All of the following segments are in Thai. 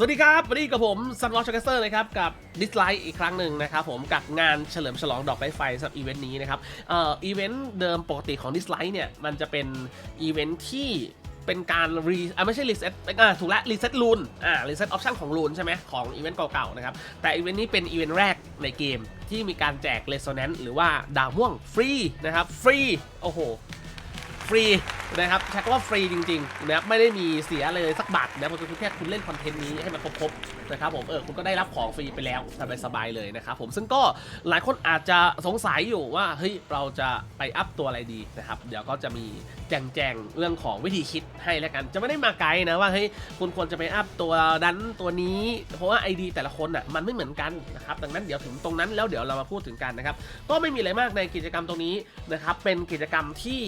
สวัสดีครับ วันนี้กับผมซันวอชเกเซอร์นะครับ กับดิสไลท์อีกครั้งหนึ่งนะครับผมกับงานเฉลิมฉลองดอกไม้ไฟสำหรับอีเวนต์นี้นะครับเอ่ออีเวนต์เดิมปกติของดิสไลท์เนี่ย มันจะเป็นอีเวนต์ที่เป็นการรีอ่าไม่ใช่รีเซ็ตอ่าถูกแล้วรีเซ็ตรูนอ่ารีเซ็ตออปชั่นของรูนใช่ไหมของอีเวนต์เก่าๆนะครับ แต่อีเวนต์นี้เป็นอีเวนต์แรกในเกมที่มีการแจกเรโซแนนหรือว่าดาวม่วงฟรีนะครับฟรีโอ้โห ฟรีนะครับใช้คำว่าฟรีจริงๆนะครับไม่ได้มีเสียเลยสักบาทนะเพราะคุณแค่คุณเล่นคอนเทนต์นี้ให้มันครบๆนะครับผมเออคุณก็ได้รับของฟรีไปแล้วสบายๆเลยนะครับผมซึ่งก็หลายคนอาจจะสงสัยอยู่ว่าเฮ้ยเราจะไปอัพตัวอะไรดีนะครับเดี๋ยวก็จะมีแจงๆเรื่องของวิธีคิดให้แล้วกัน จะไม่ได้มาไกด์นะว่าเฮ้ยคุณควรจะไปอัพตัวนั้นตัวนี้ เพราะว่า ID แต่ละคนอะมันไม่เหมือนกันนะครับดังนั้นเดี๋ยวถึงตรงนั้นแล้วเดี๋ยวเรามาพูดถึงกันนะครับก็ไม่มีอะไรมากในกิจกรรมตรงนี้นะครับเป็นกิจกรรมที่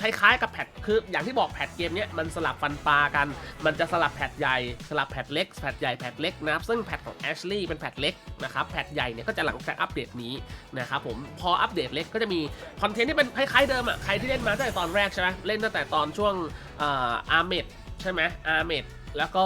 คล้ายๆกับแพทคืออย่างที่บอกแพทเกมเนี้ยมันสลับฟันปลากัน มันจะสลับแพทใหญ่สลับแพทเล็กแพทใหญ่แพทเล็กนะครับซึ่งแพทของแอชลี่เป็นแพทเล็กนะครับแพทใหญ่เนี่ยก็จะหลังจากอัปเดตนี้นะครับผมพออัปเดตเล็กก็จะมีคอนเทนต์ที่เป็นคล้ายๆเดิมอะใครที่เล่นมาตั้งแต่ตอนแรกใช่ไหมเล่นตั้งแต่ตอนช่วงอาร์เมดใช่ไหมอาร์เมด แล้วก็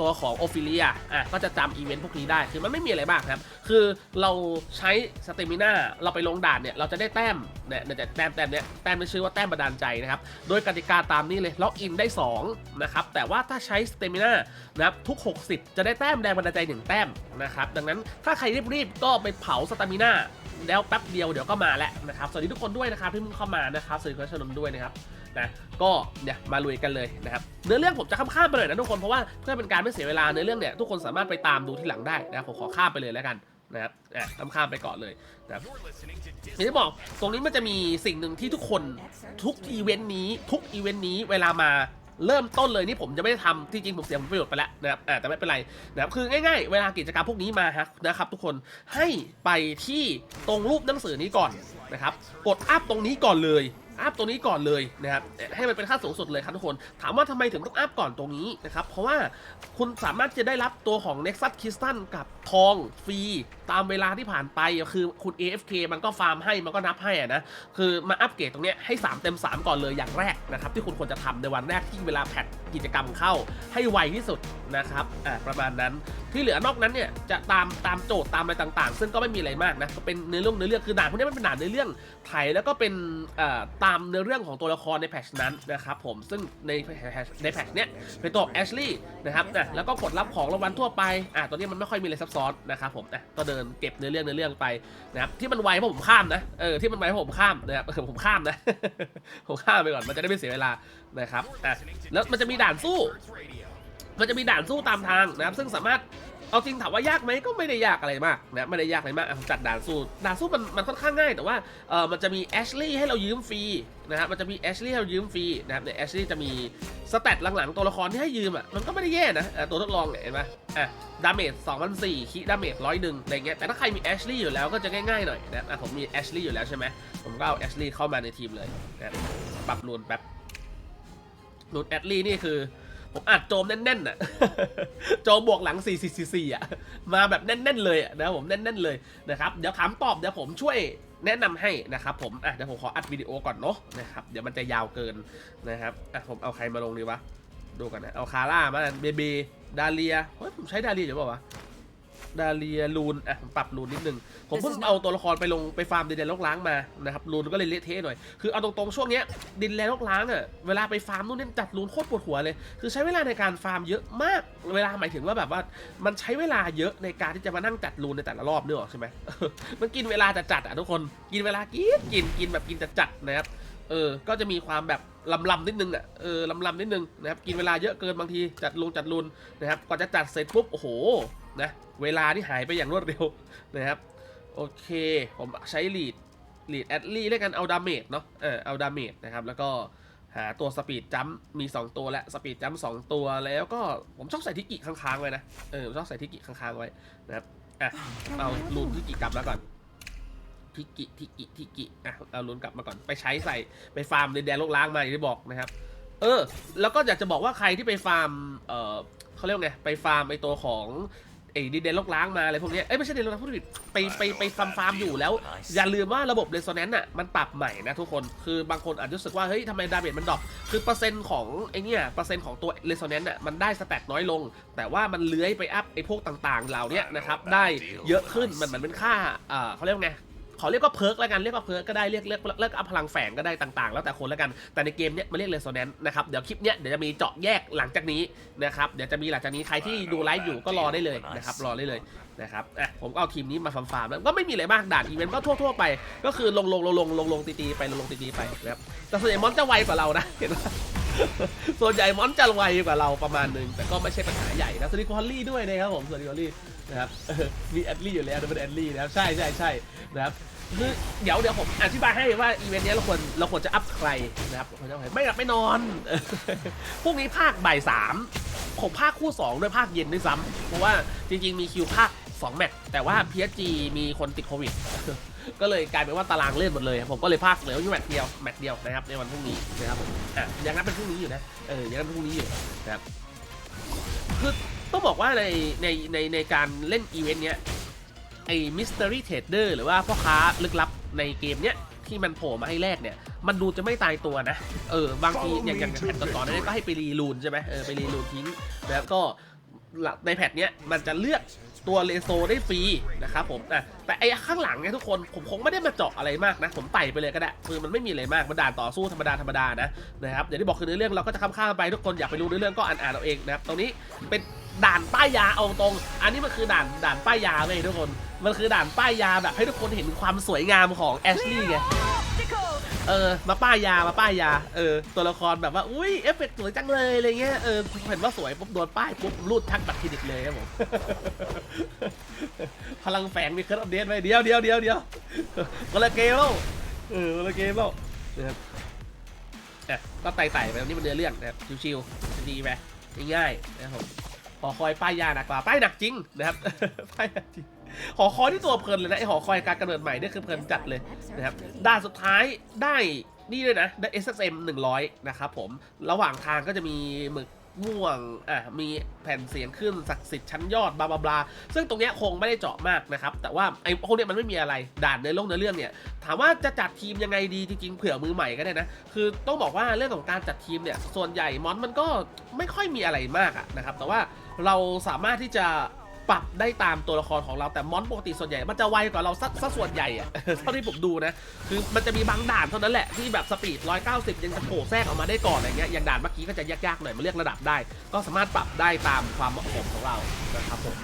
ตัวของโอฟิเลียอะก็จะจำอีเวนต์พวกนี้ได้ คือมันไม่มีอะไรมากครับ คือเราใช้สเตมิน่าเราไปลงด่านเนี่ย เราจะได้แต้มเนี่ยเนี่แต้มแต้มเนี่ยแต้มไม่ชื่อว่าแต้มบันดาลใจนะครับ โดยกติกาตามนี้เลยล็อกอินได้ 2 นะครับ แต่ว่าถ้าใช้สเตมิน่านะครับทุก 60 จะได้แต้มแดงบันดาลใจ 1 แต้มนะครับ ดังนั้นถ้าใครรีบๆก็ไปเผาสเตมิน่าแล้วแป๊บเดียวเดี๋ยวก็มาแล้วนะครับ สวัสดีทุกคนด้วยนะครับที่เพิ่งเข้ามานะครับ สวัสดีคุณชนน์ด้วยนะครับ นะก็เนี่ยมาลุยกันเลยนะครับเนื้อเรื่องผมจะข้ามๆไปเลยนะทุกคนเพราะว่าเพื่อเป็นการไม่เสียเวลาเนื้อเรื่องเนี่ยทุกคนสามารถไปตามดูที่หลังได้นะครับผมขอข้ามไปเลยแล้วกันนะครับอะข้ามไปก่อนเลยนะครับอย่างที่บอกตรงนี้มันจะมีสิ่งหนึ่งที่ทุกคนทุกอีเวนต์นี้ทุกอีเวนต์นี้เวลามาเริ่มต้นเลยนี่ผมจะไม่ได้ทำที่จริงผมเสียผลประโยชน์ไปแล้วนะครับอ่าแต่ไม่เป็นไรนะครับคือง่ายๆ เวลากิจกรรมพวกนี้มาฮะนะครับทุกคนให้ไปที่ตรงรูปหนังสือนี้ก่อนนะครับกดอัพตรงนี้ก่อนเลย อัพตัวนี้ก่อนเลยนะครับให้มันเป็นค่าสูงสุดเลยครับทุกคน ถามว่าทำไมถึงต้องอัพก่อนตรงนี้นะครับ เพราะว่าคุณสามารถจะได้รับตัวของ Nexus Crystal กับทองฟรีตามเวลาที่ผ่านไปคือคุณ AFK มันก็ฟาร์มให้มันก็นับให้นะ คือมาอัปเกรดตรงนี้ให้ 3 เต็ม 3 ก่อนเลยอย่างแรกนะครับ ที่คุณควรจะทำในวันแรกที่เวลาแพทกิจกรรมเข้าให้ไวที่สุดนะครับอ่าประมาณนั้นที่เหลือนอกนั้นเนี่ยจะตามตามโจทย์ตามอะไรต่างๆ ซึ่งก็ไม่มีอะไรมากนะก็เป็นเนื้อเรื่องเนื้อเรื่องคือด่านพวกนี้มันเป็นด่านเนื้อเรื่องไถแล้วก็เป็นอ่อตามเนื้อเรื่องของตัวละครในแพทชนั้นนะครับผมซึ่งในในแพทชเนี้ยเป็นตัวแอชลี่นะครับนะแล้วก็กดรับของรางวัลทั่วไปอะตัวนี้มันไม่ค่อยมีอะไรซับซ้อนนะครับผมนะก็เดินเก็บเนื้อเรื่องเนื้อเรื่องไปนะครับที่มันไวเพราะผมข้ามนะเออที่มันไวเพราะผมข้ามนะครับผมข้ามนะผมข้ามไปก่อนมันจะได้ไม่เสียเวลานะครับอะแล้วมันจะมีด่านสู้มันจะมีด่านสู้ตามทางนะครับซึ่งสามารถ เอาจริงถามว่ายากไหมก็ไม่ได้ยากอะไรมากนะไม่ได้ยากอะไรมากอะผมจัดด่านสู้ด่านสู้มันมันค่อนข้างง่ายแต่ว่าเออมันจะมีแอชลี่ให้เรายืมฟรีนะครับมันจะมีแอชลี่ให้เรายืมฟรีนะครับเนี่ยแอชลี่จะมีสเตตหลังๆตัวละครที่ให้ยืมอะมันก็ไม่ได้แย่นะอะตัวทดลองเนี่ยเห็นไหมอะดาเมจ2,004คิดาเมจร้อยหนึ่งอะไรเงี้ยแต่ถ้าใครมีแอชลี่อยู่แล้วก็จะง่ายๆหน่อยนะอะผมมีแอชลี่อยู่แล้วใช่ไหมผมก็เอาแอชลี่เข้ามาในทีมเลยนะปรับรูนแป๊บรูนแอชลี่นี่คือ ผมอัดโจมแน่นๆน่ะ โจมบวกหลัง 4 4 4 4อะ มาแบบแน่น ๆ เลยอะนะครับผมแน่น ๆ เลยนะครับ เดี๋ยวถามตอบเดี๋ยวผมช่วยแนะนำให้นะครับผม อะเดี๋ยวผมขออัดวิดีโอก่อนเนาะนะครับ เดี๋ยวมันจะยาวเกินนะครับ อะผมเอาใครมาลงดีวะ ดูกันนะ เอาคาร่ามาเบเบดาเลีย เฮ้ยผมใช้ดาเลียอยู่เปล่าวะ ดาเลียลูนอะผมปรับลูนนิดนึง ผมเพิ่งเอาตัวละครไปลงไปฟาร์มดินแดนลกล้างมานะครับลูนก็เลยเละเทะหน่อย คือเอาตรงๆช่วงเนี้ยดินแดนลกล้างอะเวลาไปฟาร์มนู่นนี่จัดลูนโคตรปวดหัวเลย คือใช้เวลาในการฟาร์มเยอะมากเวลาหมายถึงว่าแบบว่ามันใช้เวลาเยอะในการที่จะมานั่งจัดลูนในแต่ละรอบเนี่ยหรอกใช่ไหมมันกินเวลาจะจัดอะทุกคนกินเวลากินกินกินแบบกินจะจัดนะครับเออ ก็จะมีความแบบลำลำๆนิดนึงอะ เออลำลำๆนิดนึงนะครับ กินเวลาเยอะเกินบางทีจัดลุงจัดลุนนะครับ ก่อนจะจัดเสร็จปุ๊บ โอ้โห นะเวลาที่หายไปอย่างรวดเร็วนะครับโอเคผมใช้ลีดลีดแอดลี่แล้วกันเอาดาเมจเนาะเออเอาดาเมจนะครับแล้วก็หาตัวสปีดจัมมี 2 ตัวและสปีดจัมสองตัวแล้วก็ผมชอบใส่ทิกิค้างๆไว้นะเออชอบใส่ทิกิค้างๆไว้นะครับอะเอาลูนทิกิกลับแล้วก่อนทิกิทิกิทิกิอะเอาลุ้นกลับมาก่อนไปใช้ใส่ไปฟาร์มในแดนโลกล้างมาอย่างที่บอกนะครับ เออ แล้วก็อยากจะบอกว่าใครที่ไปฟาร์มเออเขาเรียกไงไปฟาร์มไอตัวของ ไอ้ดินแดนลกล้างมาอะไรพวกเนี้ยเอ้ยไม่ใช่ดินแดนลกล้างพูดผิดไปไปไปฟาร์มฟาร์มอยู่แล้ว อย่าลืมว่าระบบเร s โ n แนนต์อะมันปรับใหม่นะทุกคนคือบางคนอาจจะรู้สึกว่าเฮ้ยทำไมดาเมจมันดรอปคือเปอร์เซ็นต์ของไอ้เนี่ยเปอร์เซ็นต์ของตัวเร s โ n แนนต์อะมันได้สแตทน้อยลง แต่ว่ามันเลื้อยไปอัพไอ้พวกต่างๆเหล่าเนี้ยนะครับได้เยอะขึ้นมันเหมือนเป็นค่าอ่าเขาเรียกว่าไง ขอเรียกว่าเพิร์กแล้วกันเรียกว่าเพิร์กก็ได้เรียกเรียกเรียกอัพพลังแฝงก็ได้ต่างๆ แล้วแต่คนแล้วกันแต่ในเกมเนี้ยมันเรียกเร s โ n แนนต์นะครับเดี๋ยวคลิปเนี้ยเดี๋ยวจะมีเจาะแยกหลังจากนี้นะครับเดี๋ยวจะมีหลังจากนี้ใครที่ดูไลฟ์อยู่ก็รอได้เลยนะครับรอได้เลย นะครับอะผมก็เอาทีมนี้มาฟาร์มๆแล้วก็ไม่มีอะไรมากด่านอีเวนต์ก็ทั่วๆไป ก็คือลงลงลงลงลงลงตีๆไปลงลงตีๆไปนะครับแต่ส่วนใหญ่มอนจะไวกว่าเรานะเห็นไหมส่วนใหญ่มอนจะไวกว่าเราประมาณหนึง แต่ก็ไม่ใช่ปัญหาใหญ่นะสวัสดีคอลลี่ด้วยนะครับผมสวัสดีคอลลี่นะครับเออมีแอดลี่อยู่แล้วนะเป็นแอดลี่นะครับใช่ใช่ใช่นะครับคือเดี๋ยวเดี๋ยวผมอธิบายให้ว่าอีเวนต์เนี้ยเราควรเราควรจะอัพใครนะครับควรจะอัพใครไม่หลับไม่นอนพรุ่งนี้ภาคบ่ายสามผมภาคคู่2ด้วยภาคเย็นด้วยซ้ำเพราะว่าจริง ๆ มีคิวภาค 2 แมตช์แต่ว่า PSG มีคนติดโควิด ก็เลยกลายเป็นว่าตารางเลื่อนหมดเลยผมก็เลยภาคเหลืออยู่แมตช์เดียวแมตช์เดียวนะครับในวันพรุ่งนี้นะครับผมอะยังนับเป็นพรุ่งนี้อยู่นะเออยังนับเป็นพรุ่งนี้อยู่นะครับคือต้องบอกว่าในในในในการเล่นอีเวนต์เนี้ยไอ้ mystery trader หรือว่าพ่อค้าลึกลับในเกมเนี้ยที่มันโผล่มาให้แรกเนี่ย มันดูจะไม่ตายตัวนะ เออบางทีอย่างอย่างแพทก่อนๆนั้นก็ให้ไปรีลูนใช่ไหมเออไปรีลูนทิ้ง แล้วก็ในแพทเนี้ยมันจะเลือก ตัวเลโซได้ฟรีนะครับผมอ่แต่ไอ้ข้างหลังเนี่ยทุกคนผมคงไม่ได้มาเจาะอะไรมากนะ ผมไต่ไปเลยก็ได้คือมันไม่มีอะไรมากมันด่านต่อสู้ธรรมดาธรรมดานะนะครับอย่างที่บอกคือเนื้อเรื่องเราก็จะข้ามๆไปทุกคนอยากไปรู้เนื้อเรื่องก็อ่านๆเอาเองนะครับตรงนี้เป็นด่านป้ายยาเอาตรง อันนี้มันคือด่านด่านป้ายยาเลยทุกคน มันคือด่านป้ายยาแบบให้ทุกคนเห็นความสวยงามของแอชลี่ไง เออ มาป้ายยามาป้ายยา เออ ตัวละครแบบว่า อุ้ย เอฟเฟกต์สวยจังเลย อะไรเงี้ย เออ เห็นว่าสวยปุ๊บโดนป้ายปุ๊บรูดทักบัตรเครดิตเลยครับผม พลังแฝงมีเครื่องอัปเดตไว้เดียวเดียวเดียวเดียวคนละเกมแล้วเออคนละเกมแล้วนะครับอะก็ไต่ไต่ๆไปตรงนี้มันเนื้อเรื่องนะครับชิวๆดีไปง่ายๆนะครับผมหอคอยป้ายยาหนักกว่าป้ายหนักจริงนะครับป้ายหนักจริง หอคอยที่ตัวเพลินเลยนะไอหอคอยการกำเนิดใหม่เนี่ยคือเพลินจัดเลยนะครับด่านสุดท้ายได้นี่ด้วยนะได้ SSM 100 นะครับผม ระหว่างทางก็จะมีหมึกม่วง อะ มีแผ่นเสียงขึ้นศักดิ์สิทธิ์ชั้นยอด บลาบลาบลาซึ่งตรงเนี้ยคงไม่ได้เจาะมากนะครับ แต่ว่าไอ้พวกเนี้ยมันไม่มีอะไร ด่านในโลกในอเรื่องเนี่ย ถามว่าจะจัดทีมยังไงดีจริงๆ เผื่อมือใหม่ก็ได้นะ คือต้องบอกว่าเรื่องของการจัดทีมเนี่ย ส่วนใหญ่มอนมันก็ไม่ค่อยมีอะไรมากอะนะครับ แต่ว่าเราสามารถที่จะ ปรับได้ตามตัวละครของเราแต่มอนปกติส่วนใหญ่ มันจะไวกว่าเราสักสักส่วนใหญ่อะเท่าที่ผมดูนะ คือมันจะมีบางด่านเท่านั้นแหละที่แบบสปีด 190 ยังจะโผล่แทรกออกมาได้ก่อนอะไรเงี้ยอย่างด่านเมื่อกี้ก็จะยากๆหน่อยมาเรียกระดับได้ ก็สามารถปรับได้ตามความเหมาะสมของเรานะครับผม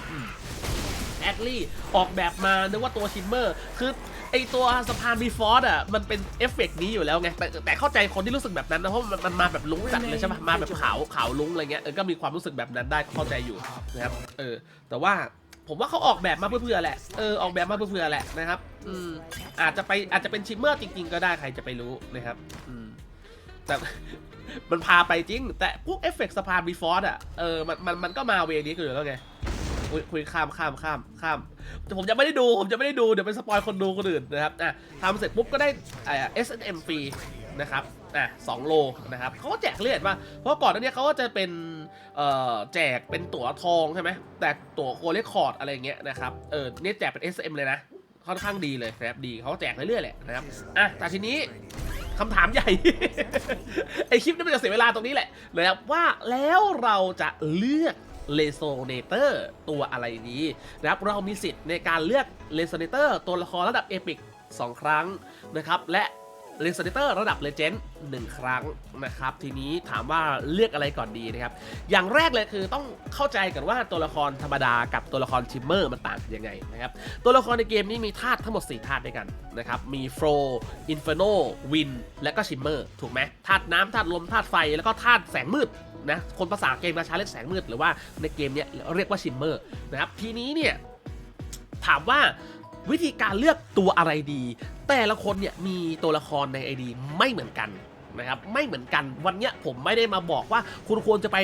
แอดลี่ออกแบบมานึกว่าตัวชิมเมอร์ คือ ไอตัวสะพานบีฟอร์ดอะมันเป็นเอฟเฟกต์นี้อยู่แล้วไงแต่แต่เข้าใจคนที่รู้สึกแบบนั้นนะเพราะมันมันมาแบบลุ้งจัดเลยใช่ปะมาแบบขาวขาวลุ้งอะไรเงี้ยเออก็มีความรู้สึกแบบนั้นได้เข้าใจอยู่นะครับเออแต่ว่าผมว่าเขาออกแบบมาเพื่อๆแหละ เออ ออกแบบมาเพื่อๆแหละนะครับ อืม อาจจะไปอาจจะเป็นชิมเมอร์จริง ๆ ก็ได้ใครจะไปรู้นะครับ อืม แต่ มันพาไปจริง แต่พวกเอฟเฟกต์สะพานบีฟอร์ดอะ เออ มัน มัน มันก็มาเวนี้กันอยู่แล้วไง คุยคุยข้ามข้ามข้ามข้ามแต่ผมจะไม่ได้ดูผมจะไม่ได้ดูเดี๋ยวเป็นสปอยคนดูคนอื่นนะครับอะทำเสร็จปุ๊บก็ได้อ่า S&M ฟรีนะครับอะสองโลนะครับเขาก็แจกเลือดว่าเพราะก่อนหน้านี้เขาก็จะเป็นเอ่อแจกเป็นตั๋วทองใช่ไหมแต่ตั๋วโคเรคคอร์ดอะไรเงี้ยนะครับเออเนี่ยแจกเป็น SM เลยนะค่อนข้างดีเลยนะครับดีเขาก็แจกเรื่อยๆแหละนะครับอะแต่ทีนี้คำถามใหญ่ ไอคลิปนี้มันจะเสียเวลาตรงนี้แหละนะครับว่าแล้วเราจะเลือก เลโซเนเตอร์ตัวอะไรดีนะครับเรามีสิทธิ์ในการเลือกเลโซเนเตอร์ตัวละครระดับเอพิก2 ครั้งนะครับ และเลโซเนเตอร์ระดับเลเจนด์หนึ่งครั้งนะครับ ทีนี้ถามว่าเลือกอะไรก่อนดีนะครับ อย่างแรกเลยคือต้องเข้าใจกันว่าตัวละครธรรมดากับตัวละครชิมเมอร์มันต่างกันยังไงนะครับ ตัวละครในเกมนี้มีธาตุทั้งหมด 4 ธาตุด้วยกันนะครับ มีโฟลอินเฟอร์โนวินและก็ชิมเมอร์ถูกไหมธาตุน้ำธาตุลมธาตุไฟ แล้วก็ธาตุแสงมืด นะคนภาษาเกมราชาเรียกแสงมืด หรือว่าในเกมเนี้ยเรียกว่าชิมเมอร์นะครับทีนี้เนี่ยถามว่าวิธีการเลือกตัวอะไรดี แต่ละคนเนี่ยมีตัวละครใน ID ไม่เหมือนกันนะครับไม่เหมือนกันวันเนี้ยผมไม่ได้มาบอกว่าคุณควรจะไป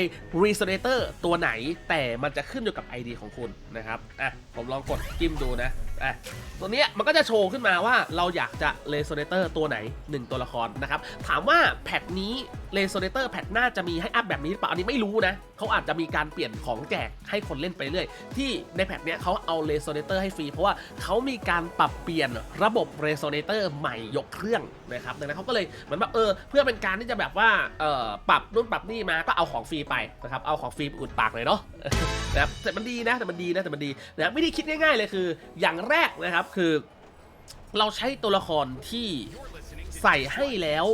Resonator ตัวไหน แต่มันจะขึ้นอยู่กับ ID ของคุณนะครับอะผมลองกดจิ้มดูนะ อะตัวเนี้ยมันก็จะโชว์ขึ้นมาว่าเราอยากจะเลโซเนเตอร์ตัวไหน 1 ตัวละครนะครับถามว่าแพทนี้เลโซเนเตอร์แพทหน้าจะมีให้อัพแบบนี้หรือเปล่าอันนี้ไม่รู้นะเขาอาจจะมีการเปลี่ยนของแจกให้คนเล่นไปเรื่อยที่ในแพทเนี้ยเขาเอาเลโซเนเตอร์ให้ฟรีเพราะว่าเขามีการปรับเปลี่ยนระบบเรโซเนเตอร์ใหม่ยกเครื่องนะครับดังนั้นเขาก็เลยเหมือนแบบเออเพื่อเป็นการที่จะแบบว่าเออปรับนู่นปรับนี่มาก็เอาของฟรีไปนะครับเอาของฟรีอุดปากเลยเนาะนะครับแต่มันดีนะแต่มันดีนะแต่มันดีนะครับวิธีคิดง่ายๆเลยคือ อย่างแรกนะครับคือ เราใช้ตัวละครที่ใส่ให้แล้ว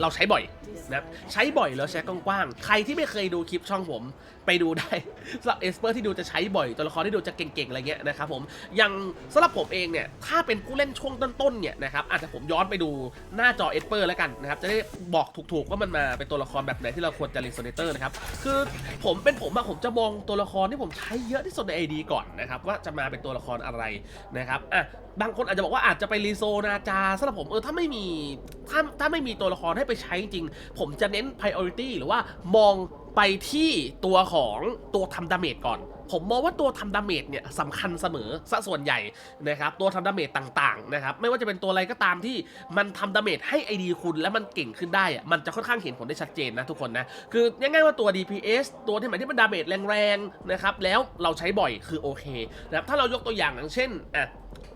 เราใช้บ่อยนะครับใช้บ่อยแล้วใช้กว้างๆใครที่ไม่เคยดูคลิปช่องผม ไปดูได้สำหรับเอสเปอร์ที่ดูจะใช้บ่อย ตัวละครที่ดูจะเก่งๆอะไรเงี้ยนะครับผมอย่างสำหรับผมเองเนี่ยถ้าเป็นผู้เล่นช่วงต้นๆเนี่ยนะครับอาจจะผมย้อนไปดูหน้าจอเอสเปอร์แล้วกันนะครับจะได้บอกถูกๆว่ามันมาเป็นตัวละครแบบไหนที่เราควรจะรีโซเนเตอร์นะครับคือผมเป็นผมอะผมจะมองตัวละครที่ผมใช้เยอะที่สุดใน AD ก่อนนะครับว่าจะมาเป็นตัวละครอะไรนะครับอะ บางคนอาจจะบอกว่าอาจจะไปรีโซนาจาสำหรับผมเออถ้าไม่มีถ้าถ้าไม่มีตัวละครให้ไปใช้จริง ผมจะเน้น priority หรือว่ามองไปที่ตัวของตัวทำดาเมจก่อน ผมมองว่าตัวทำดาเมจเนี่ยสำคัญเสมอซะส่วนใหญ่นะครับตัวทำดาเมจต่างๆนะครับไม่ว่าจะเป็นตัวอะไรก็ตามที่มันทำดาเมจให้ ID คุณแล้วมันเก่งขึ้นได้อะมันจะค่อนข้างเห็นผลได้ชัดเจนนะทุกคนนะคือง่ายๆว่าตัว DPS ตัวที่หมายที่มันดาเมจแรงๆนะครับแล้วเราใช้บ่อยคือโอเคนะครับถ้าเรายกตัวอย่างอย่างเช่นอะ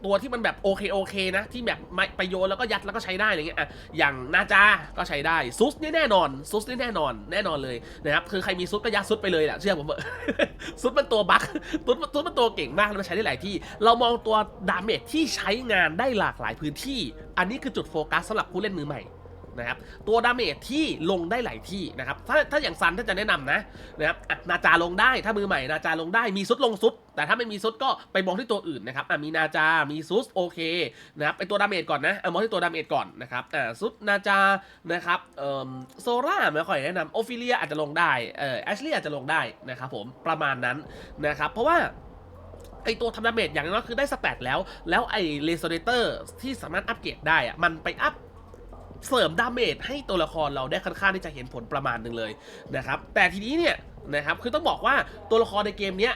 ตัวที่มันแบบโอเคโอเคนะ ที่แบบไม่ไปโยนแล้วก็ยัดแล้วก็ใช้ได้อะไรเงี้ยอะอย่างนาจาก็ใช้ได้ซุสนี่แน่นอนซุสนี่แน่นอนแน่นอนเลยนะครับคือใครมีซุสก็ยัดซุสไปเลยแหละเชื่อผมเถอะซุสมันตัวบั๊กซุสซุสมันตัวเก่งมากแล้วมันใช้ได้หลายที่ เรามองตัวดาเมจที่ใช้งานได้หลากหลายพื้นที่ อันนี้คือจุดโฟกัสสำหรับผู้เล่นมือใหม่ นะครับตัวดาเมจที่ลงได้หลายที่นะครับถ้าถ้าอย่างซันถ้าจะแนะนำนะนะครับนาจาลงได้ถ้ามือใหม่นาจาลงได้มีซุดลงซุด แต่ถ้าไม่มีซุดก็ไปมองที่ตัวอื่นนะครับอะมีนาจา มีซุสโอเคนะครับไปตัวดาเมจก่อนนะมองที่ตัวดาเมจก่อนนะครับอ่าซุดนาจานะครับโซล่าไม่ค่อยแนะนำโอฟิเลียอาจจะลงได้เออแอชลีอาจจะลงได้นะครับผมประมาณนั้นนะครับเพราะว่าไอตัวทำดาเมจอย่างน้อยคือได้สแตทแล้ว แล้วไอเลโซเนเตอร์ที่สามารถอัปเกรดได้อะมันไปอัพ เสริมดาเมจให้ตัวละครเราได้ค่อนข้างที่จะเห็นผลประมาณหนึ่งเลยนะครับ แต่ทีนี้เนี่ยนะครับคือต้องบอกว่าตัวละครในเกมเนี้ย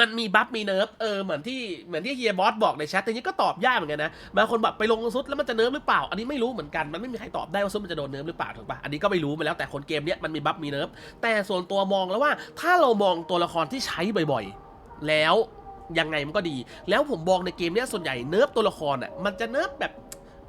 มันมีบัฟมีเนิร์ฟเออเหมือนที่เหมือนที่เฮียบอสบอกในแชทแต่นี้ก็ตอบยากเหมือนกันนะบางคนแบบไปลงซุดแล้วมันจะเนิร์ฟหรือเปล่า อันนี้ไม่รู้เหมือนกันมันไม่มีใครตอบได้ว่าซุดมันจะโดนเนิร์ฟหรือเปล่าถูกปะอันนี้ก็ไม่รู้มาแล้วแต่คนเกมเนี้ยมันมีบัฟมีเนิร์ฟแต่ส่วนตัวมองแล้วว่าถ้าเรามองตัวละครที่ใช้บ่อยๆ แล้วยังไงมันก็ดี แล้วผมมองในเกมเนี้ยส่วนใหญ่เนิร์ฟตัวละครอะมันจะเนิร์ฟแบบ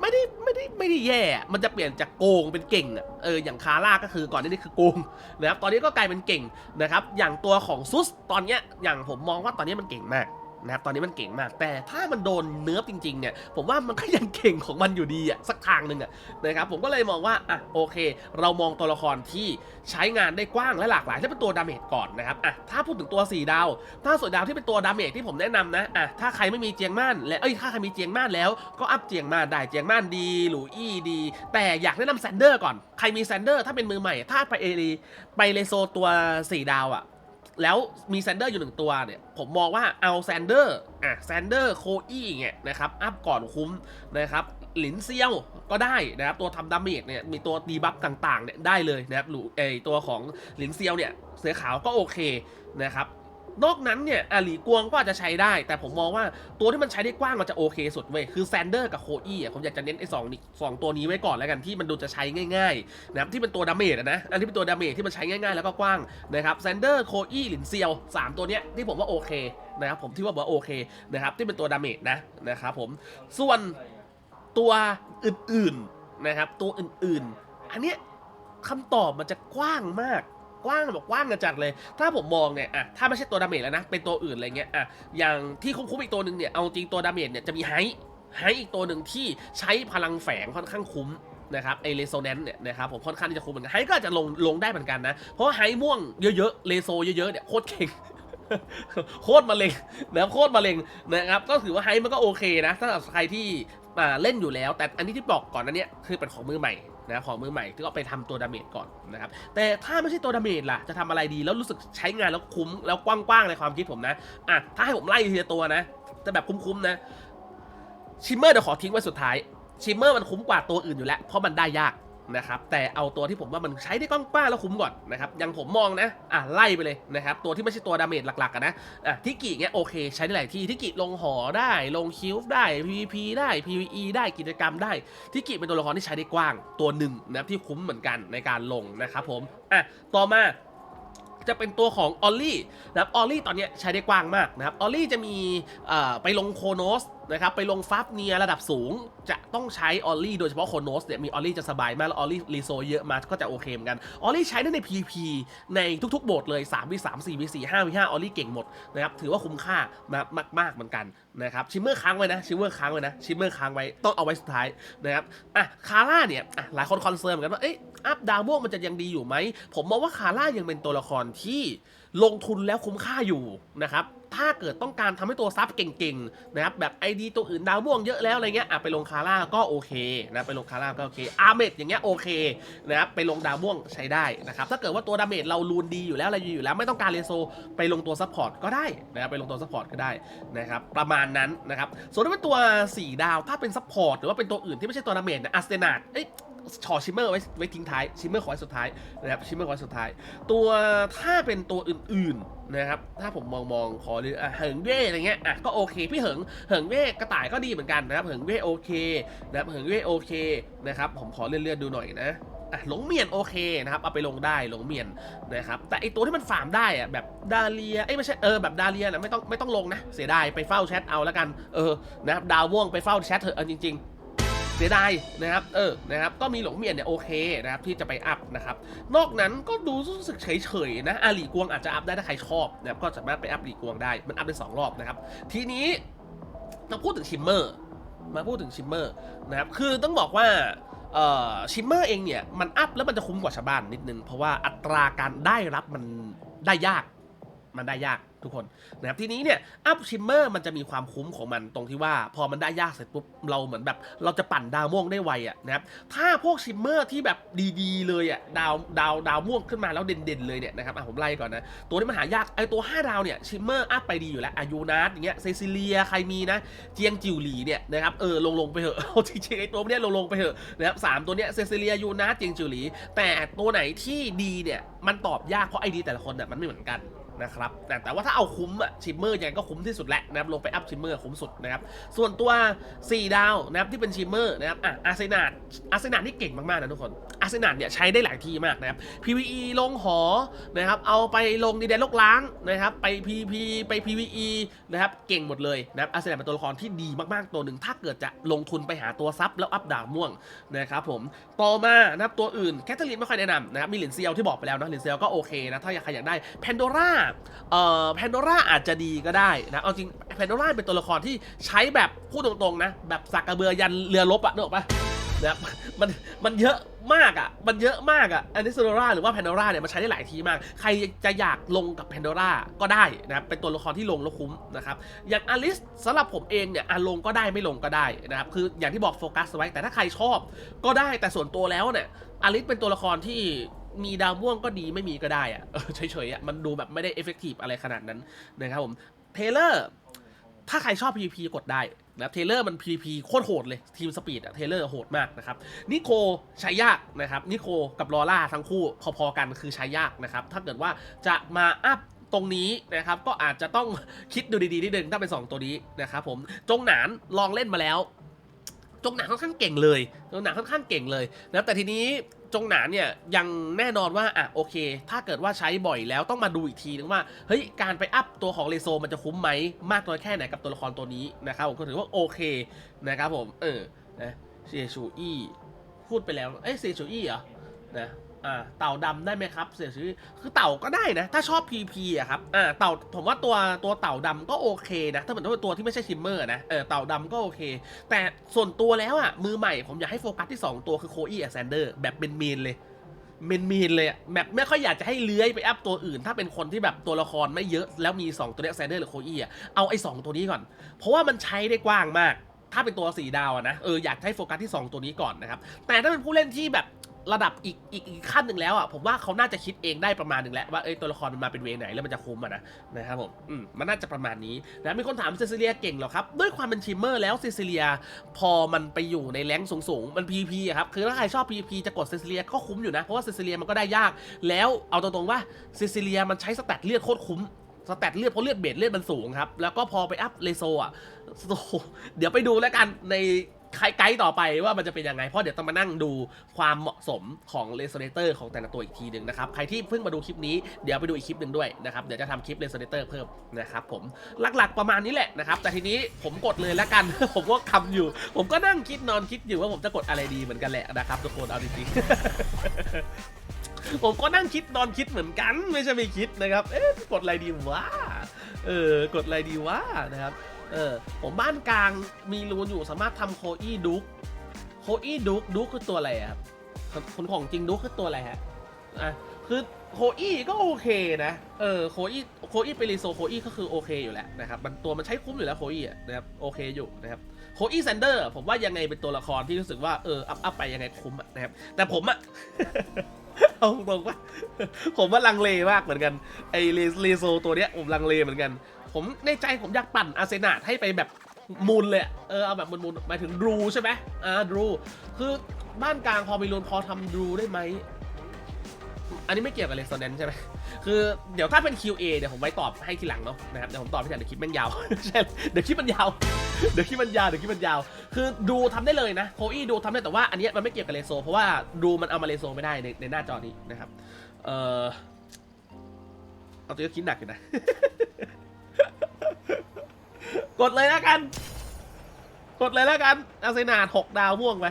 ไม่ได้ไม่ได้ไม่ได้แย่ มันจะเปลี่ยนจากโกงเป็นเก่งอะเอออย่างคาร่าก็คือก่อนหน้านี้คือโกงนะครับ ตอนนี้ก็กลายเป็นเก่งนะครับ อย่างตัวของซุสตอนเนี้ยอย่างผมมองว่าตอนนี้มันเก่งมาก นะครับตอนนี้มันเก่งมาก แต่ถ้ามันโดนเนื้อจริงๆเนี่ยผมว่ามันก็ยังเก่งของมันอยู่ดีอะสักทางหนึ่งอะนะครับผมก็เลยมองว่าอะโอเค เรามองตัวละครที่ใช้งานได้กว้างและหลากหลายที่เป็นตัวดาเมจก่อนนะครับอะถ้าพูดถึงตัว 4 ดาว ถ้าส่วนดาวที่เป็นตัวดาเมจที่ผมแนะนำนะอะถ้าใครไม่มีเจียงม่านและเอ้ยถ้าใครมีเจียงม่านแล้วก็อัพเจียงม่านได้เจียงม่านดีหลูอี้ดี แต่อยากแนะนำแซนเดอร์ก่อนใครมีแซนเดอร์ถ้าเป็นมือใหม่ถ้าไปเอรีไปเลโซตัว 4 ดาวอะ แล้วมีแซนเดอร์อยู่หนึ่งตัวเนี่ย ผมมองว่าเอาแซนเดอร์อะแซนเดอร์โคอี้เนี่ยนะครับ อัพก่อนคุ้มนะครับหลินเซียวก็ได้นะครับ ตัวทำดาเมจเนี่ยมีตัวดีบัฟต่างๆเนี่ยได้เลยนะครับหรือไอตัวของหลินเซียวเนี่ยเสือขาวก็โอเคนะครับ นอกนั้นเนี่ยอาหลีกวงก็อาจจะใช้ได้ แต่ผมมองว่าตัวที่มันใช้ได้กว้างมันจะโอเคสุดเว้ยคือแซนเดอร์กับโคอี้อะผมอยากจะเน้นไอ้สองนี่สองตัวนี้ไว้ก่อนแล้วกันที่มันดูจะใช้ง่ายๆนะครับที่เป็นตัวดาเมจอะนะอันที่เป็นตัวดาเมจที่มันใช้ง่ายๆแล้วก็กว้างนะครับแซนเดอร์โคอี้หลินเซียวสามตัวเนี้ยที่ผมว่าโอเคนะครับผมที่ว่าบอกว่าโอเคนะครับที่เป็นตัวดาเมจนะนะครับผมส่วนตัวอื่นๆนะครับตัวอื่นๆ อันเนี้ยคำตอบมันจะกว้างมาก กว้างแบบกว้างกันจัดเลย ถ้าผมมองเนี่ยอะถ้าไม่ใช่ตัวดาเมจแล้วนะ เป็นตัวอื่นอะไรเงี้ยอะอย่างที่คุ้มๆอีกตัวหนึ่งเนี่ยเอาจริงตัวดาเมจเนี่ยจะมีไฮไฮอีกตัวหนึ่งที่ใช้พลังแฝงค่อนข้างคุ้มนะครับไอเลโซแนนเนี่ยนะครับผมค่อนข้างที่จะคุ้มเหมือนกันไฮก็จะลงลงได้เหมือนกันนะ เพราะว่าไฮม่วงเยอะๆเลโซเยอะๆเนี่ยโคตรเก่งโคตรมาเลงนะครับโคตรมาเลงนะครับก็ถือว่าไฮมันก็โอเคนะถ้าใครที่เล่นอยู่แล้ว แต่อันนี้ที่บอกก่อนนั้นเนี่ยคือเป็นของมือใหม่ นะของมือใหม่ที่ก็ไปทำตัวดาเมจก่อนนะครับแต่ถ้าไม่ใช่ตัวดาเมจล่ะจะทำอะไรดีแล้วรู้สึกใช้งานแล้วคุ้มแล้วกว้างๆในความคิดผมนะอะถ้าให้ผมไล่ทีละตัวนะจะแบบคุ้มๆนะชิมเมอร์เดี๋ยวขอทิ้งไว้สุดท้ายชิมเมอร์มันคุ้มกว่าตัวอื่นอยู่แล้วเพราะมันได้ยาก นะครับแต่เอาตัวที่ผมว่ามันใช้ได้กว้างๆแล้วคุ้มก่อนนะครับอย่างผมมองนะอะไล่ไปเลยนะครับตัวที่ไม่ใช่ตัวดาเมจหลักๆนะอะทิกิเงี้ยโอเค ใช้ได้หลายที่ทิกิลงหอได้ลงคิวได้ PVP ได้ PVE ได้กิจกรรมได้ทิกิเป็นตัวละครที่ใช้ได้กว้างตัวหนึ่งนะครับที่คุ้มเหมือนกันในการลงนะครับผมอะต่อมาจะเป็นตัวของออลลี่นะครับออลลี่ตอนนี้ใช้ได้กว้างมากนะครับออลลี่จะมีอ่อไปลงโคโนส นะครับไปลงฟับเนียระดับสูงจะต้องใช้ออลลี่โดยเฉพาะโคโนสเนี่ยมีออลลี่จะสบายมาก แล้วออลลี่รีโซเยอะมากก็จะโอเคเหมือนกันออลลี่ใช้ได้ใน PP ในทุกๆโหมดเลย3 v 3 4 v 4 5 v 5ออลลี่เก่งหมดนะครับถือว่าคุ้มค่ามากมากๆเหมือนกันนะครับชิมเมอร์ค้างไว้นะชิมเมอร์ค้างไว้นะชิมเมอร์ค้างไว้ต้องเอาไว้สุดท้ายนะครับอะคาร่าเนี่ยอะหลายคนคอนเซิร์นเหมือนกันว่าเอ๊ะอัพดาวมวงมันจะยังดีอยู่ไหมผมมองว่าคาร่ายังเป็นตัวละครที่ ลงทุนแล้วคุ้มค่าอยู่นะครับ ถ้าเกิดต้องการทำให้ตัวซับเก่งๆนะครับแบบ ID ตัวอื่นดาวม่วงเยอะแล้วอะไรเงี้ยอะไปลงคาร่าก็โอเคนะไปลงคาร่าก็โอเคอาร์เมดอย่างเงี้ยโอเคนะครับไปลงดาวม่วงใช้ได้นะครับถ้าเกิดว่าตัวดาเมจเรารูนดีอยู่แล้วอะไรอยู่แล้วไม่ต้องการเลโซไปลงตัวซัพพอร์ตก็ได้นะครับไปลงตัวซัพพอร์ตก็ได้นะครับประมาณนั้นนะครับส่วนถ้าเป็นตัว 4 ดาวถ้าเป็นซัพพอร์ตหรือว่าเป็นตัวอื่นที่ไม่ใช่ตัวดาเมจเนี่ยอาร์เซนาดเอ้ย ชอชิมเมอร์ไว้ไว้ทิ้งท้ายชิมเมอร์ขอไว้สุดท้ายนะครับชิมเมอร์ขอไว้สุดท้าย ตัวถ้าเป็นตัวอื่นๆนะครับถ้าผมมองมองขอหรืออะเหิงเว่อะไรเงี้ยอะก็โอเคพี่เหิงเหิงเว่กระต่ายก็ดีเหมือนกันนะครับเหิงเว่โอเคนะครับเหิงเว่โอเคนะครับผมขอเลื่อนๆดูหน่อยนะอะหลงเมียนโอเคนะครับเอาไปลงได้หลงเมียนนะครับแต่ไอตัวที่มันฟาร์มได้อะแบบดาเลียเอ้ยไม่ใช่เออแบบดาเลียนะไม่ต้องไม่ต้องลงนะเสียดายไปเฝ้าแชทเอาแล้วกันเออนะครับดาวม่วงไปเฝ้าแชทเถอะจริงๆ เสียดายนะครับ เออ นะครับ ก็มีหลงเมียนเนี่ยโอเคนะครับที่จะไปอัพนะครับ นอกนั้นก็ดูรู้สึกเฉยๆนะอาลีกวงอาจจะอัพได้ถ้าใครชอบนะครับก็สามารถไปอัพลีกวงได้ มันอัพได้สองรอบนะครับ ทีนี้มาพูดถึงชิมเมอร์ มาพูดถึงชิมเมอร์นะครับ คือต้องบอกว่าเออชิมเมอร์เองเนี่ยมันอัพแล้วมันจะคุ้มกว่าชาวบ้านนิดนึง เพราะว่าอัตราการได้รับมันได้ยาก มันได้ยากทุกคนนะครับทีนี้เนี่ยอัพชิมเมอร์มันจะมีความคุ้มของมันตรงที่ว่า พอมันได้ยากเสร็จปุ๊บเราเหมือนแบบ เราจะปั่นดาวม่วงได้ไวอะนะครับถ้าพวกชิมเมอร์ที่แบบดีๆ เลยอะดาวดาวดาวม่วงขึ้นมาแล้วเด่นๆเลยเนี่ยนะครับอะผมไล่ก่อนนะ ตัวที่มันหายากไอตัว 5 ดาวเนี่ยชิมเมอร์อัพไปดีอยู่แล้วอายุนัสอย่างเงี้ยเซซิเลียใครมีนะ เจียงจิวหลีเนี่ยนะครับเออลงลงไปเถอะเอาจริงๆไอตัวเนี้ยลงลงไปเถอะนะครับสามตัวเนี้ยเซซิเลียยูนัสเจียงจิวหลีแต่ตัวไหนที่ดีเนี่ยมันตอบยากเพราะไอดีแต่ละคนเนี่ยมันไม่เหมือนกัน นะครับแต่แต่ว่าถ้าเอาคุ้มอะชิมเมอร์ยังไงก็คุ้มที่สุดแหละนะครับลงไปอัพชิมเมอร์คุ้มสุดนะครับส่วนตัว 4 ดาวนะครับที่เป็นชิมเมอร์นะครับอะอาร์เซนาดอาร์เซนาดนี่เก่งมากๆนะทุกคนอาร์เซนาดเนี่ยใช้ได้หลายที่มากนะครับ PVE ลงหอนะครับเอาไปลงดีเดนลกล้างนะครับไป PVP ไป PVE นะครับเก่งหมดเลยนะครับอาร์เซนาดเป็นตัวละครที่ดีมากๆตัวหนึ่งถ้าเกิดจะลงทุนไปหาตัวซับแล้วอัพดาวม่วงนะครับผมต่อมานะครับตัวอื่นแคทเธอรีนไม่ค่อยแนะนำนะครับมีหลินเซียวที่บอกไปแล้วนะหลินเซียวก็โอเคนะถ้าอยากใครอยากได้แพนโดร่าเอ่อแพนโดร่าอาจจะดีก็ได้นะ เอาจริงแพนโดร่าเป็นตัวละครที่ใช้แบบพูดตรงๆนะ แบบสักกระเบือยันเรือรบอะนึกออกปะนะมันมันเยอะมากอะมันเยอะมากอะอันนี้โซโดร่าหรือว่าแพนโดร่าเนี่ยมันใช้ได้หลายทีมาก ใครจะอยากลงกับแพนโดร่าก็ได้นะครับ เป็นตัวละครที่ลงแล้วคุ้มนะครับ อย่างอลิสสำหรับผมเองเนี่ยอะลงก็ได้ไม่ลงก็ได้นะครับ คืออย่างที่บอกโฟกัสไว้ แต่ถ้าใครชอบก็ได้ แต่ส่วนตัวแล้วเนี่ยอลิสเป็นตัวละครที่ มีดาวม่วงก็ดีไม่มีก็ได้อะเฉยๆอะมันดูแบบไม่ได้เอฟเฟกตีฟอะไรขนาดนั้นนะครับผมเทเลอร์ถ้าใครชอบ PVP กดได้นะเทเลอร์มัน PVP โคตรโหดเลยทีมสปีดอะเทเลอร์โหดมากนะครับนิโคใช้ยากนะครับนิโคกับลอร่าทั้งคู่พอๆกันคือใช้ยากนะครับ ถ้าเกิดว่าจะมาอัพตรงนี้นะครับก็อาจจะต้องคิดดูดีๆนิดนึงถ้าเป็น 2 ตัวนี้นะครับผมจงหนานลองเล่นมาแล้ว จงหนานค่อนข้างเก่งเลยจงหนานค่อนข้างเก่งเลยนะแต่ทีนี้จงหนานเนี่ยยังแน่นอนว่าอะโอเค ถ้าเกิดว่าใช้บ่อยแล้วต้องมาดูอีกทีนึงว่าเฮ้ยการไปอัพตัวของเลโซมันจะคุ้มไหมมากน้อยแค่ไหนกับตัวละครตัวนี้นะครับผมก็ถือว่าโอเคนะครับผมเออนะเซชูอี้พูดไปแล้วเอ้ยเซชูอี้เหรอนะ อ่าเต่าดำได้ไหมครับเซชูอี้คือเต่าก็ได้นะ ถ้าชอบ PP อะครับอ่าเต่าผมว่าตัวตัวเต่าดำก็โอเคนะ ถ้าเหมือนตัวที่ไม่ใช่ชิมเมอร์นะเออเต่าดำก็โอเค แต่ส่วนตัวแล้วอะมือใหม่ผมอยากให้โฟกัสที่ 2 ตัวคือโคอี้กับแซนเดอร์แบบเป็นเมนเลยเมนเมนเลยแบบไม่ค่อยอยากจะให้เลื้อยไปอัพตัวอื่น ถ้าเป็นคนที่แบบตัวละครไม่เยอะแล้วมี 2 ตัวเนี้แซนเดอร์หรือโคอี้อะเอาไอ้สตัวนี้ก่อน เพราะว่ามันใช้ได้กว้างมาก ถ้าเป็นตัวสีดาวนะเอออยากให้โฟกัสที่ 2 ตัวนี้ก่อนนะครับแต่ถ้าเป็นผู้เล่นที่แบบ ระดับอีกอีกอีกขั้นหนึ่งแล้วอะผมว่าเขาน่าจะคิดเองได้ประมาณหนึ่งแล้วว่าเอ้ยตัวละครมันมาเป็นเวไหนแล้วมันจะคุ้มอะนะนะครับผมอืมมันน่าจะประมาณนี้นะมีคนถามเซซิเลียเก่งหรอครับด้วยความเป็นชิมเมอร์แล้วเซซิเลียพอมันไปอยู่ในแรงค์สูงๆมัน PVP อะครับคือถ้าใครชอบ PVP จะกดเซซิเลียก็คุ้มอยู่นะเพราะว่าเซซิเลียมันก็ได้ยาก แล้วเอาตรงๆว่าเซซิเลียมันใช้สแตทเลือดโคตรคุ้มสแตทเลือดเพราะเลือดเบสเลือดมันสูงครับ แล้วก็พอไปอัพเลโซอะโอ้เดี๋ยวไปดูแล้วกันใน ไกด์ต่อไปว่ามันจะเป็นยังไง เพราะเดี๋ยวต้องมานั่งดูความเหมาะสมของเลโซเนเตอร์ของแต่ละตัวอีกทีหนึ่งนะครับ ใครที่เพิ่งมาดูคลิปนี้เดี๋ยวไปดูอีกคลิปหนึ่งด้วยนะครับ เดี๋ยวจะทำคลิปเลโซเนเตอร์เพิ่มนะครับผม หลักๆประมาณนี้แหละนะครับ แต่ทีนี้ผมกดเลยแล้วกัน ผมก็คำอยู่ ผมก็นั่งคิดนอนคิดอยู่ว่าผมจะกดอะไรดีเหมือนกันแหละนะครับทุกคนเอาจริงๆผมก็นั่งคิดนอนคิดเหมือนกัน ไม่ใช่ไม่คิดนะครับ เอ๊ะกดอะไรดีวะ เออกดอะไรดีวะนะครับ เออผมบ้านกลางมีรูนอยู่สามารถทำโคอี้ดุกโคอี้ดุกดุกคือตัวอะไรอะครับคนของจริงดุกคือตัวอะไรฮะอะคือโคอี้ก็โอเคนะ เออโคอี้โคอี้ไปรีโซโคอี้ก็คือโอเคอยู่แล้วนะครับ มันตัวมันใช้คุ้มอยู่แล้วโคอี้อะนะครับโอเคอยู่นะครับโคอี้แซนเดอร์ผมว่ายังไงเป็นตัวละครที่รู้สึกว่าเอออัพอัพไปยังไงคุ้มอะนะครับ แต่ผมอะเอาตรงๆว่าผมว่าลังเลมากเหมือนกันไอเลเลโซตัวเนี้ยผมลังเลเหมือนกัน ผมในใจผมอยากปั่นอาร์เซนาให้ไปแบบมูลเลยเออเอาแบบมูลๆหมายถึงดรูใช่ไหมอ่าดรู คือบ้านกลางพอมีรูนพอทำดรูได้ไหมอันนี้ไม่เกี่ยวกับเรสโซแนนใช่ไหมคือเดี๋ยวถ้าเป็น QA เดี๋ยวผมไว้ตอบให้ทีหลังเนาะนะครับเดี๋ยวผมตอบให้ทีหลังเดี๋ยวคลิปม่งยาวใช่เดี๋ยวคลิปมันยาว เดี๋ยวคลิปมันยาวเดี๋ยวคลิปมันยาว คือดูทำได้เลยนะโคอี้ดูทำได้แต่ว่าอันนี้มันไม่เกี่ยวกับเลโซ เพราะว่าดูมันเอามาเลโซไม่ได้ในในหน้าจอนี้นะครับ เออเอาตัวคิดหนักอยู่นะ กดเลยแล้วกัน กดเลยแล้วกันอาเซนาดหกดาวม่วงไป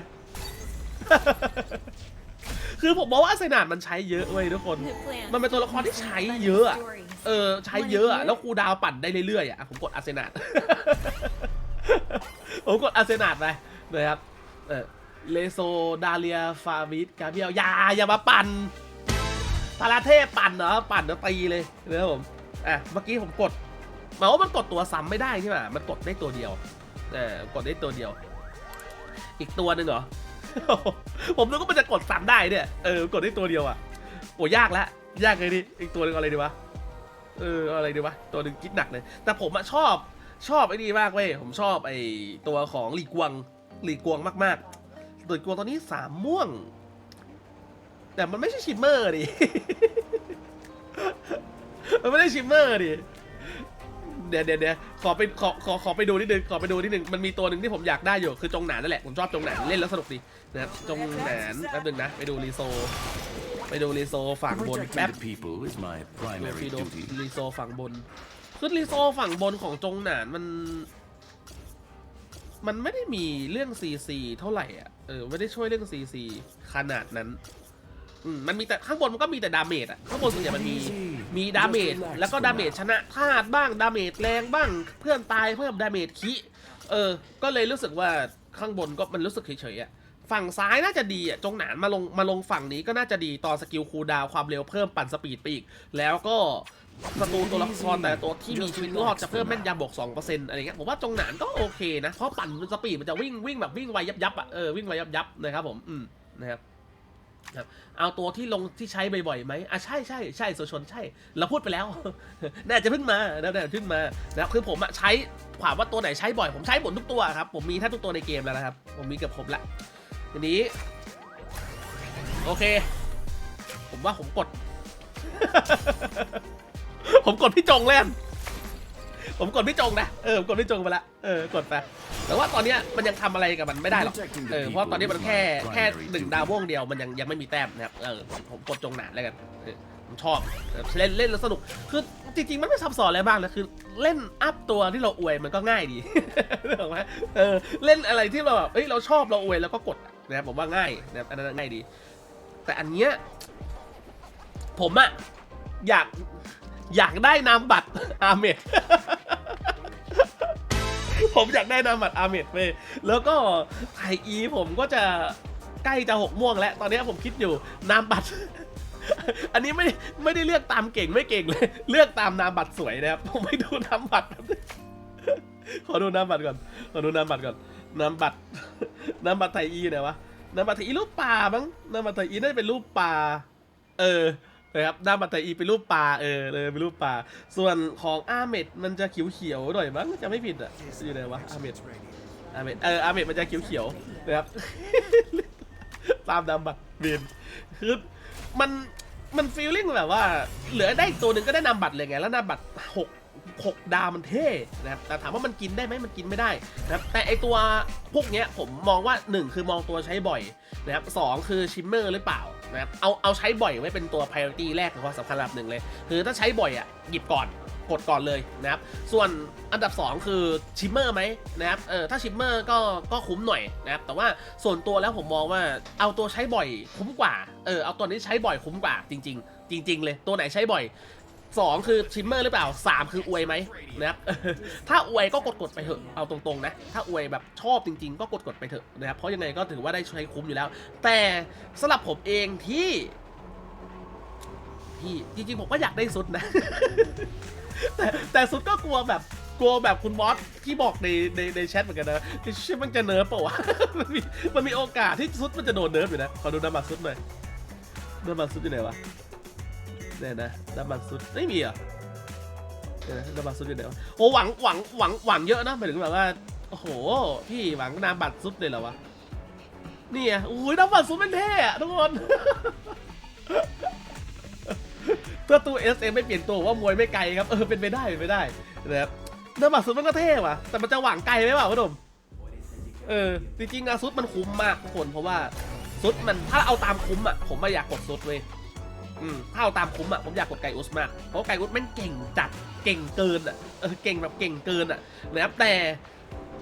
คือผมบอกว่าอาเซนาดมันใช้เยอะเว้ยทุกคน มันเป็นตัวละครที่ใช้เยอะอะเออใช้เยอะอะแล้วครูดาวปั่นได้เรื่อยๆอะผมกดอาร์เซนาดผมกดอาร์เซนาดไปนะครับ เออเลโซดาเลียฟาวิสกาเบียลอย่าอย่ามาปั่นตาลาเทพปั่นเหรอปั่นแล้วตีเลยนะครับผมอะเมื่อกี้ผมกด หมายว่ามันกดตัวซ้ำไม่ได้ใช่ไหมมันกดได้ตัวเดียวเออกดได้ตัวเดียว อีกตัวหนึ่งเหรอ ผมนึกว่ามันจะกดซ้ำได้เนี่ย เออกดได้ตัวเดียวอะโอ้ยากแล้วยากเลยดิ อีกตัวหนึงอะไรดีวะ เอออาอะไรดีวะ ตัวหนึ่งคิดหนักเลย แต่ผมอะชอบชอบไอ้นี่มากเว้ย ผมชอบไอ้ตัวของหลีกวงหลีกวงมากๆหลีกวงตอนนี้สามม่วง แต่มันไม่ใช่ชิมเมอร์ดิ มันไม่ได้ชิมเมอร์ดิ เดี๋ยวเดี๋ยวเดี๋ยวขอไปขอขอขอไปดูนิดนึงขอไปดูนิดนึงมันมีตัวหนึ่งที่ผมอยากได้อยู่คือจงหนานนั่นแหละผมชอบจงหนานเล่นแล้วสนุกดีนะครับจงหนานแป๊บนึงนะไปดูรีโซ ไปดูรีโซฝั่งบน Protecting แป๊บ the people is my ดู primary ฟีโด duty. รีโซฝั่งบนคือรีโซฝั่งบนของจงหนานมัน มันไม่ได้มีเรื่องซีซีเท่าไหร่อะเออไม่ได้ช่วยเรื่องซีซีขนาดนั้น อืมมันมีแต่ข้างบนมันก็มีแต่ดาเมจอะข้างบนส่วนใหญ่มันมีมีดาเมจแล้วก็ดาเมจชนะธาตุบ้างดาเมจแรงบ้าง เพื่อนตายเพิ่มดาเมจคิเออ ก็เลยรู้สึกว่าข้างบนก็มันรู้สึกเฉยๆอะฝั่งซ้ายน่าจะดีอะ จงหนานมาลงมาลงฝั่งนี้ก็น่าจะดีต่อสกิลคูลดาวน์ความเร็วเพิ่มปั่นสปีดไปอีก แล้วก็ศัตรูตัวละครแต่ละตัวที่มีชีวิตรอดจะเพิ่มแม่นยำบวก2%อะไรเงี้ยผมว่าจงหนานก็โอเคนะ เพราะปั่นสปีดมันจะวิ่งวิ่งแบบวิ่งไวยับยับๆอะเออวิ่งไวยับยับๆนะครับผมอืมนะครับ ครับเอาตัวที่ลงที่ใช้บ่อยๆไหมอะใช่ใช่ใช่โซชนใช่ เราพูดไปแล้ว น่าจะเพิ่งมาน่าจะเพิ่งมานะครับคือผมอะใช้ถามว่าตัวไหนใช้บ่อย ผมใช้หมดทุกตัวครับ ผมมีแทบทุกตัวในเกมแล้วนะครับ ผมมีเกือบครบละทีนี้ โอเค ผมว่าผมกด ผมกดพี่จงเล่น ผมกดพี่จงนะ เออผมกดพี่จงไปละ เออกดไป แต่ว่าตอนเนี้ยมันยังทำอะไรกับมันไม่ได้หรอก Protecting the เออเพราะตอนนี้มันแค่ people is my แค่ primary หนึ่ง duty. ดาวม่วงเดียวมันยังยังไม่มีแต้มนะครับเออผมผมกดจงหนาแล้วกันเออผมชอบเออเล่นเล่นแล้วสนุกคือจริงๆมันไม่ซับซ้อนอะไรบ้างนะคือเล่นอัพตัวที่เราอวยมันก็ง่ายดีนึกออกไหมเออเล่นอะไรที่เราแบบเอ้ยเราชอบเราอวยแล้วก็กดนะครับผมว่าง่ายนะครับอันนั้นง่ายดี แต่อันเนี้ยผมอะอยากอยากได้นามบัตรอาเมด ผมอยากได้นามบัตรอาเมดไปแล้วก็ไทยอีผมก็จะใกล้จะหกม่วงแล้ว ตอนนี้ผมคิดอยู่นามบัตร อันนี้ไม่ไม่ได้เลือกตามเก่งไม่เก่งเลย เลือกตามนามบัตรสวยนะครับ ผมไปดูนามบัตรขอดูนามบัตรก่อน ขอดูนามบัตรก่อนนามบัตรนามบัตรไทยอีไหนวะนามาเตรไทอีรูปปลามั้งนามาเตรไทอีน่าจะเป็นรูปปลา เออ นะครับนามาเตอีเป็นรูปปลาเออเลยเป็นรูปปลาส่วนของอาเมดมันจะเขียวๆหน่อยมั้งจะไม่ผิดอะอยู่ไหนวะอาเมดอาเมดเอออาเมดมันจะเขียวๆนะครับตามดำบัตรเวียนคือมันมันฟีลลิ่งแบบว่า เหลือได้ตัวหนึ่งก็ได้นำบัตรเลยไง แล้วนำบัตรหกหกดาวมันเท่นะครับแต่ถามว่ามันกินได้ไหมมันกินไม่ได้นะครับแต่ไอตัวพวกเนี้ยผมมองว่า 1 คือมองตัวใช้บ่อยนะครับสองคือชิมเมอร์หรือเปล่า นะครับเอาเอาใช้บ่อยไว้เป็นตัว priority แรกหรือความสำคัญระดับหนึ่งเลย คือถ้าใช้บ่อยอะหยิบก่อนกดก่อนเลยนะครับ ส่วนอันดับ 2 คือชิมเมอร์ไหมนะครับ เออถ้าชิมเมอร์ก็ก็คุ้มหน่อยนะครับ แต่ว่าส่วนตัวแล้วผมมองว่าเอาตัวใช้บ่อยคุ้มกว่า เออเอาตัวนี้ใช้บ่อยคุ้มกว่าจริง ๆ จริง ๆ เลยตัวไหนใช้บ่อย 2 คือชิมเมอร์หรือเปล่า 3 คืออวยไหมนะครับ ถ้าอวยก็กดกดๆไปเถอะ เอาตรงๆนะ ถ้าอวยแบบชอบจริง ๆ ก็กดกดๆไปเถอะนะครับ เพราะยังไงก็ถือว่าได้ใช้คุ้มอยู่แล้ว แต่สำหรับผมเองที่พี่จริงๆ ผมก็อยากได้สุดนะ แต่แต่สุดก็กลัวแบบกลัวแบบคุณบอสที่บอกในในในแชทเหมือนกันนะเชื่อมันจะเนิร์ฟเปล่าวะ มันมีมันมีโอกาสที่สุดมันจะโดนเนิร์ฟอยู่นะ ขอดูน้ำบัตรสุดหน่อยน้ำบัตรสุดอยู่ไหนวะ เนี่ยนะน้ำบัตรสุดไม่มีเหรอะเนี่ยนะน้ำบัตรสุดอยู่ไหนวะโอ้หวังหวังหวังหวังเยอะนะหมายถึงแบบว่าโอ้โหพี่หวังน้ำบัตรสุดเลยเหรอวะนี่อะโอ้ยน้ำบัตรสุดเป็นเท่อะทุกคนเพื่อตู้ SM ไม่เปลี่ยนตัวว่ามวยไม่ไกลครับเออเป็นไปได้เป็นไปได้นะครับเนื้อหมักซุดมันก็เท่ว่ะแต่มันจะหวังไกลไหมวะพ่อหนุ่มเออจริงๆอะซุดมันคุ้มมากทุกคนเพราะว่าซุดมันถ้าเอาตามคุ้มอะผมไม่อยากกดซุดเว้ย อืมถ้าเอาตามคุ้มอะผมอยากกดไก่อุสมาก เพราะไก่อุสแม่งเก่งจัดเก่งเกินอะเออเก่งแบบเก่งเกินอะนะครับแต่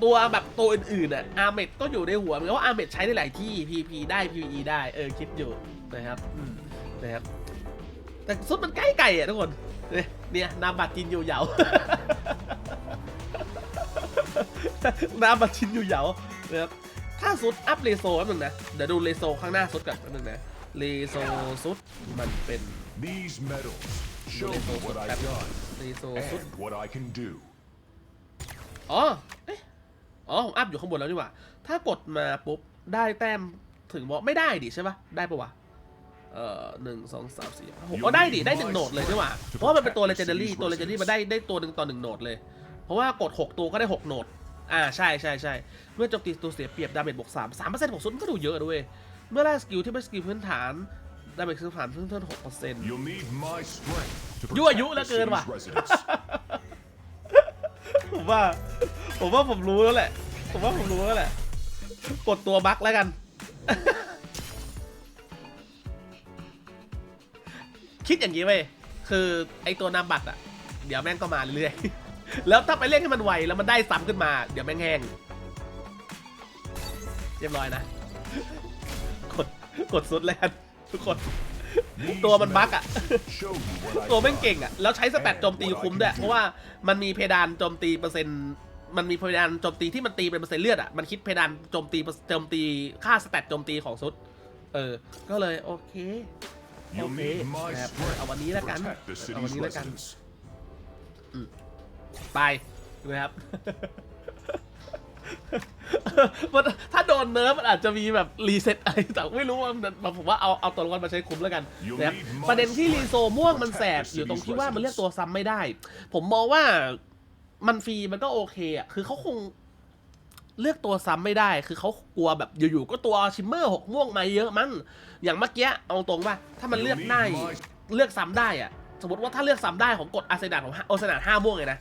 ตัวแบบตัวอื่นๆอะอาร์เมดก็อยู่ในหัวเหมือนว่าอาร์เมดใช้ได้หลายที่ PP ได้ PVE ได้เออคิดอยู่นะครับอืมนะครับแต่ซุดมันใกล้ไก่อะทุกคนเนี่ยเนี่ยนามบัตรจินอยู่เหยานามบัตรจินอยู่เหยานะครับถ้าซุดอัพเลโซแป๊บนึงนะ เดี๋ยวดูเลโซข้างหน้าซุดก่อนแป๊บนึงนะ เลโซซุดมันเป็น These medals show me what I've done เลโซซุด and what I can do. อ๋อเอ๊ะอ๋อผมอัพอยู่ข้างบนแล้วนี่หว่า ถ้ากดมาปุ๊บ ได้แต้มถึงบอกไม่ได้ดิใช่ปะได้ปะวะ เอ่อหนึ่งสองสามสี่ห้าหกอ๋อได้ดิ ได้หนึ่งโหนดเลยใช่ปะเพราะว่ามันเป็นตัว legendary ตัว legendary มันได้ได้ตัวหนึ่งต่อหนึ่งโหนดเลย เพราะว่ากด6ตัวก็ได้6โหนด อ่าใช่ใช่ใช่เมื่อโจมตีตัวเสียเปรียบดาเมจบวก3 3เปอร์เซ็นต์ของซุนก็ดูเยอะด้วย เมื่อแรกสกิลที่เป็นสกิลพื้นฐานดาเมจพื้นฐานเพิ่มเพิ่มหกเปอร์เซ็นต์ You'll need my strength to ยั่ว protect ยุเหลื the อเกิน city's ว่ะ residents. ผมว่า ผมว่าผมรู้แล้วแหละ ผมว่าผมรู้แล้วแหละ กดตัวบั๊กแล้วกัน คิดอย่างนี้เว้ยคือไอตัวนามบัตรอะเดี๋ยวแม่งก็มาเรื่อยๆ แล้วถ้าไปเล่นให้มันไวแล้วมันได้ซ้ำขึ้นมา เดี๋ยวแม่งแห้ง เรียบร้อยนะ กดกดสุดเลยกันทุกคน These ตัวมันบั๊กอะ medals show you what I've ตัวแม่ง done เก่งอะแล้วใช้สแตทโจมตีคุ้มด้วย เพราะว่ามันมีเพดานโจมตีเปอร์เซ็นต์มันมีเพดานโจมตีที่มันตีเป็นเปอร์เซ็นต์เลือดอะมันคิดเพดานโจมตีโจมตีค่าสแตทโจมตีของซุด เออ ก็เลยโอเค โอ You'll เค need my นะครับ strength เอาวันนี้ to แล้วกัน protect the เอาวัน city's นี้แล้วกัน residents. ไปนะครับ มันถ้าโดนเนิร์ฟมันอาจจะมีแบบรีเซ็ตอะไรแต่ไม่รู้ว่ามันผมว่าเอาเอาตัวละครมาใช้คุ้มแล้วกันนะครับ You'll need my ประเด็นที่รีโซม่วงมันแสบ protect the อยู่ตรงที่ว่า city's มันเรียกตัวซ้ำไม่ได้ ผมมองว่ามันฟรีมันก็โอเคอะคือเขาคงเลือกตัวซ้ำไม่ได้ คือเขากลัวแบบอยู่ๆก็ตัวชิมเมอร์หกม่วงมาเยอะมั้งอย่างเมื่อกี้เอาตรงว่าถ้ามันเลือกได้เลือกซ้ำได้อะสมมติว่าถ้าเลือกซ้ำได้ผมกดอาเซนาของอาเซนาห้าม่วงเลยนะ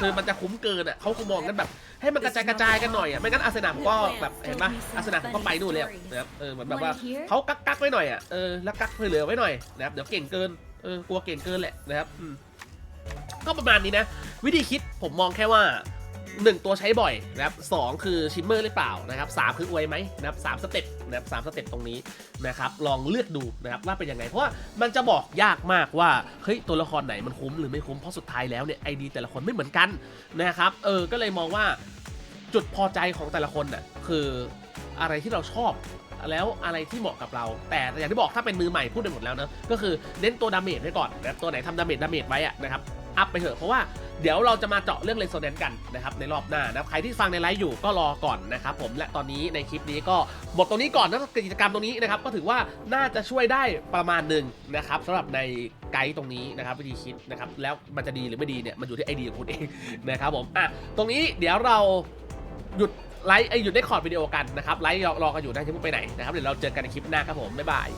คือมันจะคุ้มเกินอะเขาคงมองกันแบบ ให้มันกระจายกระจายกันหน่อยอะไม่งั้นอาเซนาผมก็แบบเห็นปะอาเซนาผมก็ไปนู่นเลยอะนะครับเออเหมือนแบบว่าเขากักกักๆไว้หน่อยอะเออแล้วกักเหลือไว้หน่อยนะครับเดี๋ยวเก่งเกินเออกลัวเก่งเกินแหละนะครับอืมก็ประมาณนี้นะ วิธีคิดผมมองแค่ว่า1ตัวใช้บ่อยนะครับสองคือชิมเมอร์หรือเปล่านะครับสามคืออวยไหมนะครับสามสเต็ป นะครับสามสเต็ปตรงนี้นะครับลองเลือกดูนะครับว่าเป็นยังไง เพราะว่ามันจะบอกยากมากว่าเฮ้ยตัวละครไหนมันคุ้มหรือไม่คุ้มเพราะสุดท้ายแล้วเนี่ยไอดีแต่ละคนไม่เหมือนกันนะครับเออก็เลยมองว่าจุดพอใจของแต่ละคนน่ะคืออะไรที่เราชอบแล้วอะไรที่เหมาะกับเรา แต่อย่างที่บอกถ้าเป็นมือใหม่พูดไปหมดแล้วนะก็คือเน้นตัวดาเมจไว้ก่อนนะตัวไหนทำดาเมจดาเมจไว้อะนะครับ อัพไปเถอะเพราะว่าเดี๋ยวเราจะมาเจาะเรื่องเรโซแนนกันนะครับในรอบหน้านะครับใครที่ฟังในไลฟ์อยู่ก็รอก่อนนะครับผมและตอนนี้ในคลิปนี้ก็หมดตรงนี้ก่อนนะกิจกรรมตรงนี้นะครับก็ถือว่าน่าจะช่วยได้ประมาณหนึ่งนะครับสำหรับในไกด์ตรงนี้นะครับวิธีคิดนะครับแล้วมันจะดีหรือไม่ดีเนี่ยมันอยู่ที่ไอเดียของคุณเองนะครับผมอะตรงนี้เดี๋ยวเราหยุดไลฟ์ไอหยุดได้คอร์ดวิดีโอกันนะครับไลฟ์รอรอกันอยู่นะที่พุ่งไปไหนนะครับเดี๋ยวเราเจอกันในคลิปหน้าครับผมบ๊ายบาย